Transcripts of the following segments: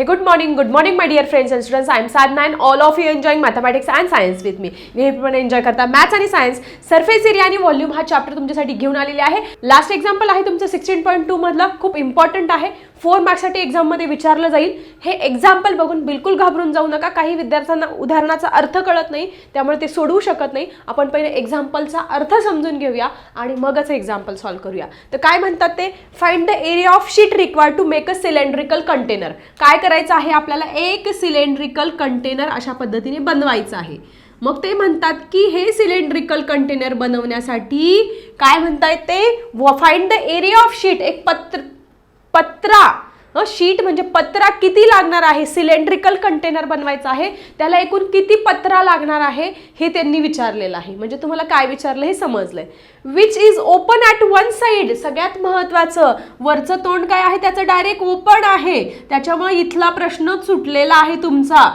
Hey good morning good morning my dear friends and students I am sad nine all of you enjoying mathematics and science with me नेहमीपणे enjoy करता maths आणि science surface area आणि volume हा chapter तुमच्यासाठी घेऊन आलेले आहे. Last example आहे तुमचं सिक्स्टीन पॉईंट टू मधला. खूप इम्पॉर्टंट आहे. फोर मार्क्ससाठी एक्झाममध्ये विचारलं जाईल. हे एक्झाम्पल बघून बिलकुल घाबरून जाऊ नका. काही विद्यार्थ्यांना उदाहरणाचा अर्थ कळत नाही त्यामुळे ते सोडवू शकत नाही. आपण पहिले एक्झाम्पलचा अर्थ समजून घेऊया आणि मगच एक्झाम्पल सॉल्व्ह करूया. तर काय म्हणतात ते? Find the area of sheet required to make a cylindrical container काय करायचं आहे? आपल्याला एक सिलेंड्रिकल कंटेनर अशा पद्धतीने बनवायचं आहे. मग ते म्हणतात की हे सिलेंड्रिकल कंटेनर बनवण्यासाठी काय म्हणतायत ते? Find the area of sheet एक पत्र पत्रा. शीट म्हणजे पत्रा किती लागणार आहे? सिलेंड्रिकल कंटेनर बनवायचं आहे. त्याला एकूण किती पत्रा लागणार आहे? हे त्यांनी विचारलेलं आहे. म्हणजे तुम्हाला काय विचारलं हे समजलंय. Which is open at one side सगळ्यात महत्वाचं वरचं तोंड काय आहे? त्याचं डायरेक्ट ओपन आहे. त्याच्यामुळे इथला प्रश्न सुटलेला आहे तुमचा.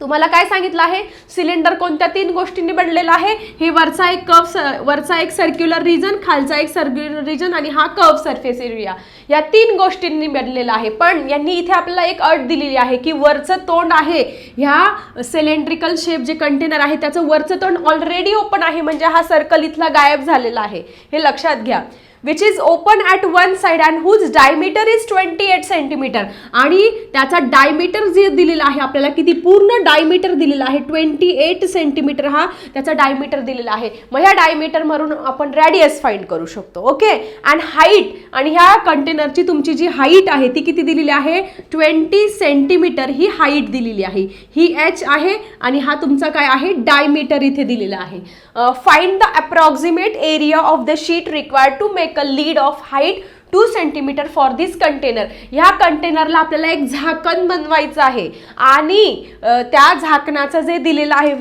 तुम्हाला काय सांगितलं आहे? सिलेंडर कोणत्या तीन गोष्टींनी बनलेला आहे? हे वरचा एक कव वरचा एक सर्क्युलर रिजन खालचा एक सर्क्युलर रिजन आणि हा कव सरफेस एरिया या तीन गोष्टींनी बनलेला आहे. पण यांनी इथे आपल्याला एक अट दिलेली आहे की वरचं तोंड आहे. ह्या सिलेंड्रिकल शेप जे कंटेनर आहे त्याचं वरचं तोंड ऑलरेडी ओपन आहे. म्हणजे हा सर्कल इथला गायब झालेला आहे. हे लक्षात घ्या. Which is open at one side and whose diameter is twenty eight centimetre आणि त्याचा डायमीटर जे दिलेला आहे आपल्याला किती पूर्ण डायमीटर दिलेला आहे ट्वेंटी एट सेंटीमीटर हा त्याचा डायमीटर दिलेला आहे. मग ह्या डायमीटरवरून आपण रॅडियस फाईंड करू शकतो ओके अँड हाईट आणि ह्या कंटेनरची तुमची जी हाईट आहे ती किती दिलेली आहे? ट्वेंटी सेंटीमीटर ही हाईट दिलेली आहे. ही एच आहे आणि हा तुमचा काय आहे? डायमीटर इथे दिलेला आहे. Find the approximate area of the sheet required to make a lid of height two centimetre for this container ह्या कंटेनरला आपल्याला एक झाकण बनवायचं आहे. आणि त्या झाकणाचं जे दिलेलं आहे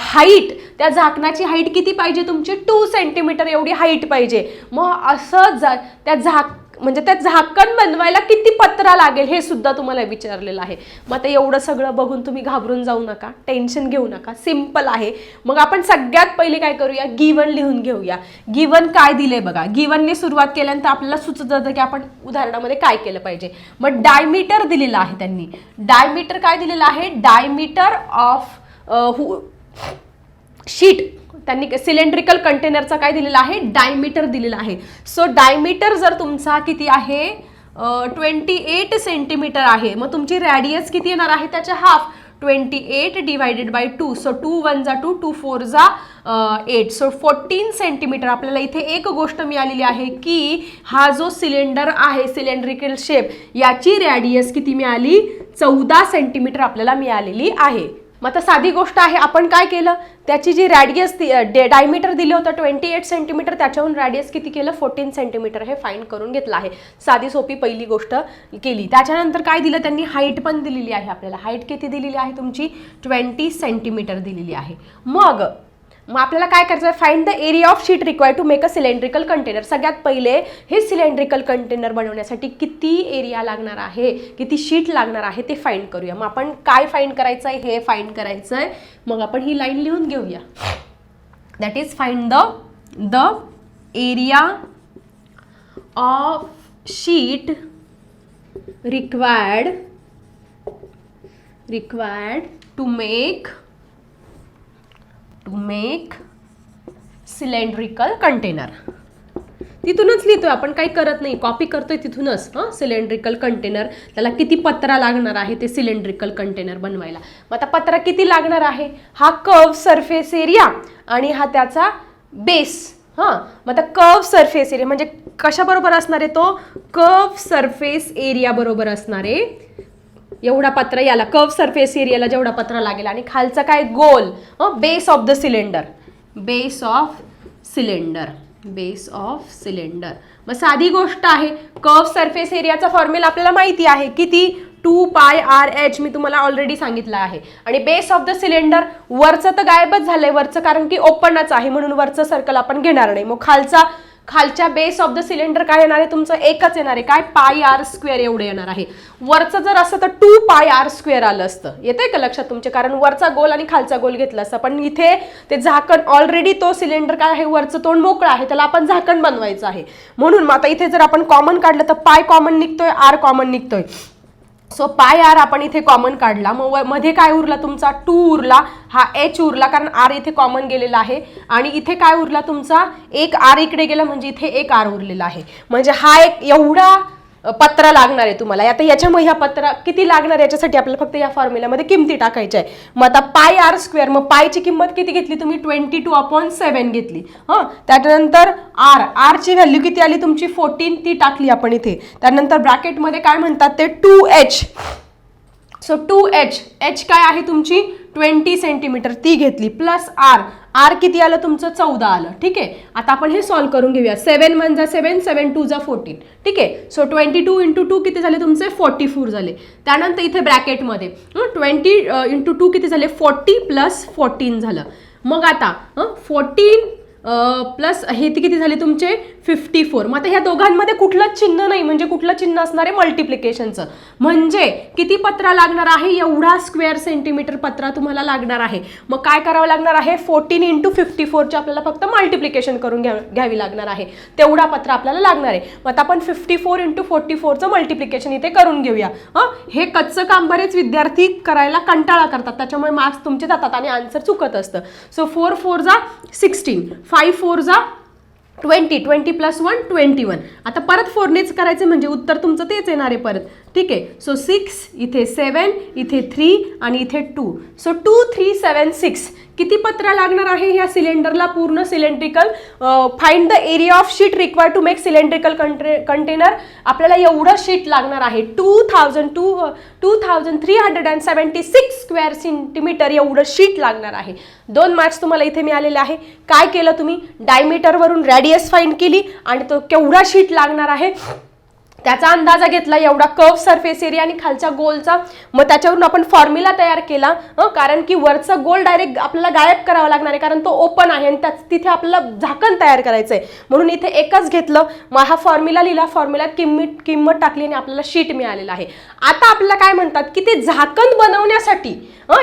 हाईट त्या झाकणाची हाईट किती पाहिजे तुमची? टू सेंटीमीटर एवढी हाईट पाहिजे. मग असं जा त्या झाक म्हणजे त्या झाकण बनवायला किती पत्रा लागेल हे सुद्धा तुम्हाला विचारलेलं आहे. मग आता एवढं सगळं बघून तुम्ही घाबरून जाऊ नका टेन्शन घेऊ नका. सिंपल आहे. मग आपण सगळ्यात पहिले काय करूया? गिवन लिहून घेऊया. गिवन काय दिले बघा? गिवनने सुरुवात केल्यानंतर आपल्याला सुचत जातं की आपण उदाहरणामध्ये काय केलं पाहिजे. मग डायमीटर दिलेलं आहे त्यांनी. डायमीटर काय दिलेलं आहे? डायमीटर ऑफ शीट त्यांनी सिलेंड्रिकल कंटेनरचा काय दिलेला आहे? डायमीटर दिलेला आहे. सो डायमीटर जर तुमचा किती आहे? ट्वेंटी एट सेंटीमीटर आहे. मग तुमची रॅडियस किती येणार आहे? त्याच्या half twenty eight divided by two so two one जा टू टू फोर जा एट सो फोर्टीन सेंटीमीटर आपल्याला इथे एक गोष्ट मिळालेली आहे की हा जो सिलेंडर आहे सिलेंड्रिकल शेप याची रॅडियस किती मिळाली? चौदा सेंटीमीटर आपल्याला मिळालेली आहे. मग आता साधी गोष्ट आहे आपण काय केलं? त्याची जी रॅडियस डायमीटर दिलं होतं ट्वेंटी एट सेंटीमीटर त्याच्याहून रॅडियस किती केलं? फोर्टीन सेंटीमीटर हे फाईंड करून घेतलं आहे. साधी सोपी पहिली गोष्ट केली. त्याच्यानंतर काय दिलं त्यांनी? हाईट पण दिलेली आहे आपल्याला. हाईट किती दिलेली आहे तुमची? ट्वेंटी सेंटीमीटर दिलेली आहे. मग मग आपल्याला काय करायचं आहे? Find the area of sheet require to make a cylindrical container सगळ्यात पहिले हे सिलेंड्रिकल कंटेनर बनवण्यासाठी किती एरिया लागणार आहे? किती शीट लागणार आहे ते फाईंड करूया. मग आपण काय फाईंड करायचं आहे हे फाईंड करायचं आहे मग आपण ही लाईन लिहून घेऊया. That is find the the area of sheet required required to make to make cylindrical container तिथूनच लिहितोय आपण काही करत नाही. कॉपी करतोय तिथूनच हां? सिलेंड्रिकल कंटेनर त्याला किती पत्रा लागणार आहे ते सिलेंड्रिकल कंटेनर बनवायला. मग आता पत्रा किती लागणार आहे? हा कर्व सरफेस एरिया आणि हा त्याचा बेस हां? मग आता कव सरफेस एरिया म्हणजे कशाबरोबर असणार आहे तो? कव सरफेस एरिया बरोबर असणार आहे एवढा पत्र याला कर्व सरफेस एरियाला जेवढा पत्र लागेल. आणि खालचा काय? गोल. Base of the cylinder base of cylinder base of cylinder मग साधी गोष्ट आहे कर्व सरफेस एरियाचा फॉर्म्युला आपल्याला माहिती आहे किती टू पाय आर एच मी तुम्हाला ऑलरेडी सांगितलं आहे. आणि बेस ऑफ द सिलेंडर वरचं तर गायबच झालंय. वरचं कारण की ओपनच आहे म्हणून वरचं सर्कल आपण घेणार नाही. मग खालचा खालच्या बेस ऑफ द सिलेंडर काय येणार आहे? तुमचं एकच येणार आहे. काय? पाय आर स्क्वेअर एवढं येणार आहे. वरचं जर असं तर टू पाय आर स्क्वेअर आलं असतं. येतंय का लक्षात तुमचे? कारण वरचा गोल आणि खालचा गोल घेतला असता. पण इथे ते झाकण ऑलरेडी तो सिलेंडर काय आहे? वरचं तोंड मोकळं आहे. त्याला आपण झाकण बनवायचं आहे. म्हणून मग आता इथे जर आपण कॉमन काढलं तर पाय कॉमन निघतोय आर कॉमन निघतोय. सो पाय आर आपण इथे कॉमन काढला. मग मध्ये काय उरला तुमचा? टू उरला. हा एच उरला कारण आर इथे कॉमन गेलेला आहे. आणि इथे काय उरला तुमचा? एक आर इकडे गेला म्हणजे इथे एक आर उरलेला आहे. म्हणजे हा एक एवढा पत्रा लागणार आहे तुम्हाला. आता याच्यामुळे ह्या पत्रा किती लागणार याच्यासाठी आपल्याला फक्त या फॉर्म्युल्यामध्ये किमती टाकायच्या आहे मग आता पाय आर स्क्वेअर मग पायची किंमत किती घेतली तुम्ही? ट्वेंटी टू अपॉन सेवन घेतली. हां? त्याच्यानंतर आर आरची व्हॅल्यू किती आली तुमची? फोर्टीन ती टाकली आपण इथे. त्यानंतर ब्रॅकेटमध्ये काय म्हणतात ते? Two H so two H H काय आहे तुमची? ट्वेंटी सेंटीमीटर ती घेतली. प्लस आर आर किती आलं तुमचं? चौदा आलं. ठीक आहे? आता आपण हे सॉल्व करून घेऊया. सेवन वन जा सेवन सेवन टू जा फोर्टीन ठीक आहे? So twenty two into two किती झाले तुमचे? फोर्टी फोर झाले. त्यानंतर इथे ब्रॅकेटमध्ये ट्वेंटी इंटू टू किती झाले? फोर्टी प्लस फोर्टीन झालं. मग आता फोर्टीन प्लस हे किती झाले तुमचे? फिफ्टी फोर मग आता ह्या दोघांमध्ये कुठलंच चिन्ह नाही म्हणजे कुठलं चिन्ह असणार आहे मल्टिप्लिकेशनचं म्हणजे किती पत्रा लागणार आहे? एवढा स्क्वेअर सेंटीमीटर पत्रा तुम्हाला लागणार आहे. मग काय करावं लागणार आहे? फोर्टीन इंटू फिफ्टी फोरचे आपल्याला फक्त मल्टिप्लिकेशन करून घ्या घ्यावी लागणार आहे. तेवढा पत्रा आपल्याला लागणार आहे. मग आता आपण फिफ्टी फोर इंटू फोर्टी फोरचं मल्टिप्लिकेशन इथे करून घेऊया. हं? हे कच्चं काम बरेच विद्यार्थी करायला कंटाळा करतात. त्याच्यामुळे मार्क्स तुमचे जातात आणि आन्सर चुकत असतं. सो फोर फोर जा सिक्स्टीन फाईव्ह फोर जा twenty twenty plus one twenty one. आता परत फोरनेच करायचं म्हणजे उत्तर तुमचं तेच येणार आहे परत. ठीक आहे? सो सिक्स इथे सेवन इथे थ्री आणि इथे two so two three seven six किती पत्रा लागणार आहे ह्या सिलेंडरला? पूर्ण cylindrical find the area of sheet require to make cylindrical Kunte container आपल्याला एवढं शीट लागणार आहे. Two thousand two two thousand three hundred and seventy six square centimetre एवढं शीट लागणार आहे. दोन मार्क्स तुम्हाला इथे मिळालेले आहे. काय केलं तुम्ही? डायमीटरवरून रॅडियस फाईंड केली आणि तो केवढा शीट लागणार आहे? त्याचा अंदाजा घेतला एवढा कर्व सरफेस एरिया आणि खालच्या गोलचा मग त्याच्यावरून आपण फॉर्म्युला तयार केला कारण की वरचा गोल डायरेक्ट आपल्याला गायब करावा लागणार आहे कारण तो ओपन आहे आणि त्याच तिथे आपल्याला झाकण तयार करायचं आहे म्हणून इथे एकच घेतलं मग हा फॉर्म्युला लिहिला फॉर्म्युल्यात किंमत किंमत टाकली आणि आपल्याला शीट मिळालेलं आहे. आता आपल्याला काय म्हणतात की ते झाकण बनवण्यासाठी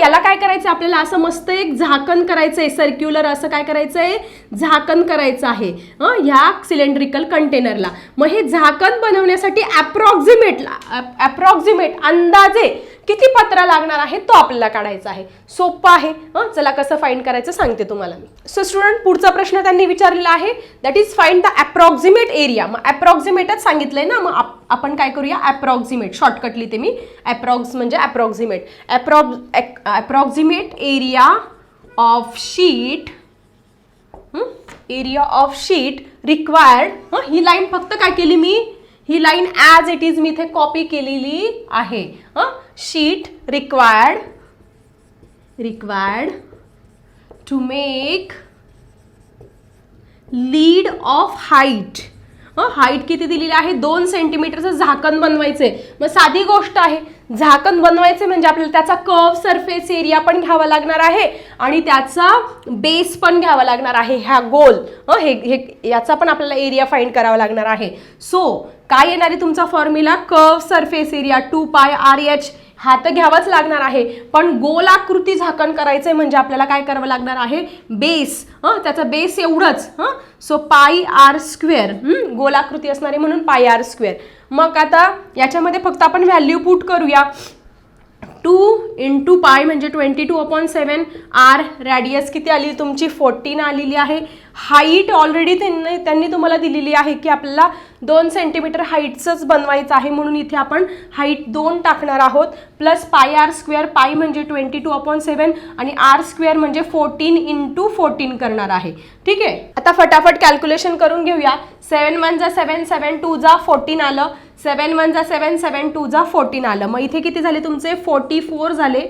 याला काय करायचं आपल्याला? असं मस्त एक झाकण करायचं आहे सर्क्युलर असं काय करायचं आहे झाकण करायचं आहे ह्या सिलेंड्रिकल कंटेनरला मग हे झाकण बनवण्यासाठी अप्रॉक्झिमेटला अप्रॉक्झिमेट अंदाजे किती पत्रा लागणार आहे तो आपल्याला काढायचा आहे. सोपं आहे. हं, चला कसं फाईंड करायचं सांगते तुम्हाला मी. सो स्टुडंट पुढचा प्रश्न त्यांनी विचारलेला आहे. That is find the approximate area मग अप्रॉक्झिमेटच सांगितलंय ना मग आपण काय करूया? अप्रॉक्झिमेट शॉर्टकट लिहिते मी. अप्रॉक्स म्हणजे approximate approx approximate area of sheet area of sheet required he line फक्त काय केली मी? ही लाईन ॲज इट इज मी इथे कॉपी केलेली आहे. हं? Sheet required required to make lid of height height किती दिलेली आहे? दोन सेंटीमीटरचं झाकण बनवायचंय. मग साधी गोष्ट आहे. झाकण बनवायचे म्हणजे आपल्याला त्याचा कर्व सरफेस एरिया पण घ्यावा लागणार आहे आणि त्याचा बेस पण घ्यावा लागणार आहे. ह्या गोल. हे? हे याचा पण आपल्याला एरिया फाईंड करावा लागणार आहे. सो काय येणार आहे तुमचा formula curve surface area two pi R H हा तर घ्यावाच लागणार आहे. पण गोलाकृती झाकण करायचं आहे म्हणजे आपल्याला काय करावं लागणार आहे? बेस हं त्याचा बेस एवढंच. हं सो पाय आर स्क्वेअर गोलाकृती असणारे म्हणून पाय आर स्क्वेअर मग आता याच्यामध्ये फक्त आपण व्हॅल्यू पुट करूया. टू इंटू पाय म्हणजे twenty two upon seven. R radius किती आली? तुमची फोर्टीन आलेली आहे. हाईट ऑलरेडी त्यांनी त्यांनी तुम्हाला दिलेली आहे की आपल्याला दोन सेंटीमीटर हाईटचंच बनवायचं आहे म्हणून इथे आपण हाईट दोन टाकणार आहोत. प्लस पाय आर स्क्वेअर पाय म्हणजे ट्वेंटी टू अपॉन सेवन आणि आर स्क्वेअर म्हणजे फोर्टीन इंटू फोर्टीन करणार आहे. ठीक आहे? आता फटाफट कॅल्क्युलेशन करून घेऊया. सेवन वन जा सेवन सेवन टू जा फोर्टीन आलं. सेवन वन जा सेवन सेवन टू जा फोर्टीन आलं. मग इथे किती झाले तुमचे? फोर्टी फोर झाले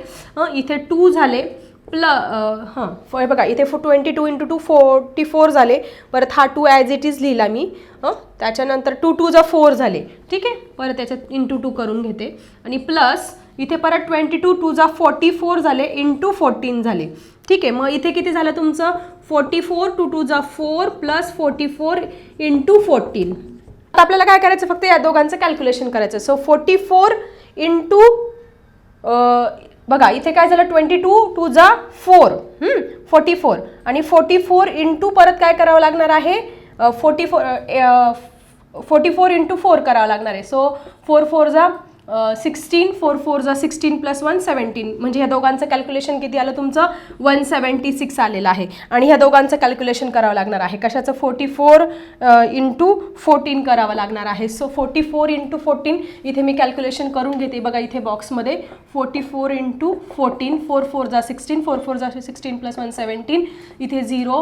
इथे टू झाले. प्ल हां हे बघा इथे फो twenty two into two forty four झाले. परत हा टू ॲज इट इज लिहिला मी. हं त्याच्यानंतर टू टू जा फोर झाले. ठीक आहे? परत त्याच्यात इंटू टू करून घेते. आणि प्लस इथे परत ट्वेंटी टू टू जा फोर्टी फोर झाले. इंटू फोर्टीन झाले. ठीक आहे? मग इथे किती झालं तुमचं? फोर्टी फोर टू टू जा four plus forty four into fourteen आता आपल्याला काय करायचं? फक्त या दोघांचं कॅल्क्युलेशन करायचं. सो फोर्टी फोर इंटू बघा इथे काय झालं? ट्वेंटी टू टू जा फोर फोर्टी फोर आणि फोर्टी फोर इंटू परत काय करावं लागणार आहे? Forty four forty four into four करावं लागणार आहे. सो फोर फोर जा सिक्स्टीन फोर फोर जा सिक्स्टीन प्लस वन सेवन्टीन. म्हणजे ह्या दोघांचं कॅल्क्युलेशन किती आलं तुमचं? वन सेवन्टी सिक्स आलेलं आहे. आणि ह्या दोघांचं कॅल्क्युलेशन करावं लागणार आहे. कशाचं? फोर्टी फोर इंटू फोर्टीन करावं लागणार आहे. So forty four into fourteen इथे मी कॅल्क्युलेशन करून घेते. बघा इथे बॉक्समध्ये forty four into fourteen four four जा सिक्स्टीन फोर फोर जा सिक्स्टीन प्लस वन सेवन्टीन. इथे झिरो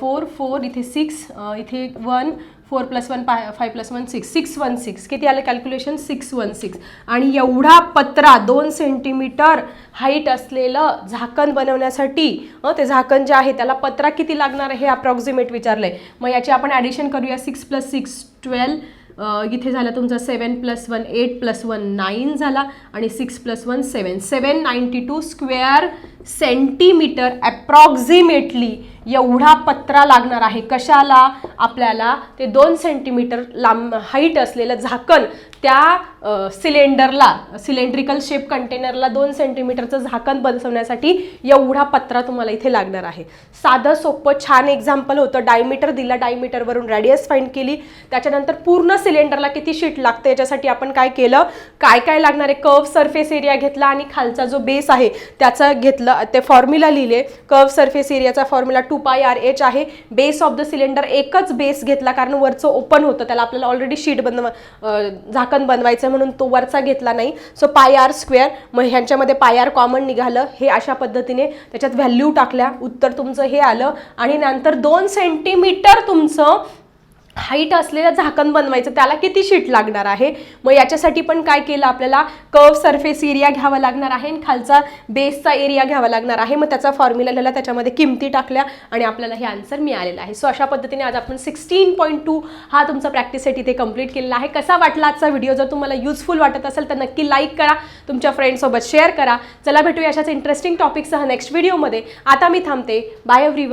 फोर फोर इथे सिक्स इथे one four plus one pi five plus one six six one six. किती आलं कॅल्क्युलेशन सिक्स वन सिक्स. आणि एवढा पत्रा दोन सेंटीमीटर हाईट असलेलं झाकण बनवण्यासाठी ते झाकण जे आहे त्याला पत्रा किती लागणार आहे हे अप्रॉक्झिमेट विचारलं आहे मग याची आपण ॲडिशन करूया. Six plus six twelve. इथे झाला तुमचा seven plus one eight plus one nine झाला. आणि six plus one seven. Seven ninety two square centimetre approximately एवढा पत्रा लागणार आहे. कशाला? आपल्याला ते दोन सेंटीमीटर लांब हाईट असलेलं झाकण त्या सिलेंडरला सिलेंड्रिकल शेप कंटेनरला दोन सेंटीमीटरचं झाकण बसवण्यासाठी एवढा पत्रा तुम्हाला इथे लागणार आहे. साधं सोपं छान एक्झाम्पल होतं. डायमीटर दिला डायमीटरवरून रॅडियस फाईंड केली. त्याच्यानंतर पूर्ण सिलेंडरला किती शीट लागतं? याच्यासाठी आपण काय केलं? काय काय लागणार आहे? कर्व सरफेस एरिया घेतला आणि खालचा जो बेस आहे त्याचा घेतलं ते फॉर्म्युला लिहिले. Curve surface एरियाचा formula two pi r h आहे. बेस ऑफ द सिलेंडर एकच बेस घेतला कारण वरचं ओपन होतं. त्याला आपल्याला ऑलरेडी शीट बनव झाकण बनवायचं आहे म्हणून तो वरचा घेतला नाही. सो पाय आर स्क्वेअर मग ह्यांच्यामध्ये पाय आर कॉमन निघालं. हे अशा पद्धतीने त्याच्यात व्हॅल्यू टाकल्या. उत्तर तुमचं हे आलं. आणि नंतर दोन सेंटीमीटर तुमचं हाईट असलेलं झाकण बनवायचं त्याला किती शीट लागणार आहे? मग याच्यासाठी पण काय केलं आपल्याला? कर्व सरफेस एरिया घ्यावा लागणार आहे आणि खालचा बेसचा एरिया घ्यावा लागणार आहे. मग त्याचा फॉर्म्युला लिहिला त्याच्यामध्ये किमती टाकल्या आणि आपल्याला हे आन्सर मिळालेलं आहे. सो अशा पद्धतीने आज आपण सिक्स्टीन पॉईंट टू हा तुमचा प्रॅक्टिससाठी इथे कंप्लीट केलेला आहे. कसा वाटला आजचा व्हिडिओ जर तुम्हाला युजफुल वाटत असेल तर नक्की लाईक करा. तुमच्या फ्रेंडसोबत शेअर करा. चला भेटूया अशाच इंटरेस्टिंग टॉपिकसह नेक्स्ट व्हिडिओमध्ये आता मी थांबते. Bye every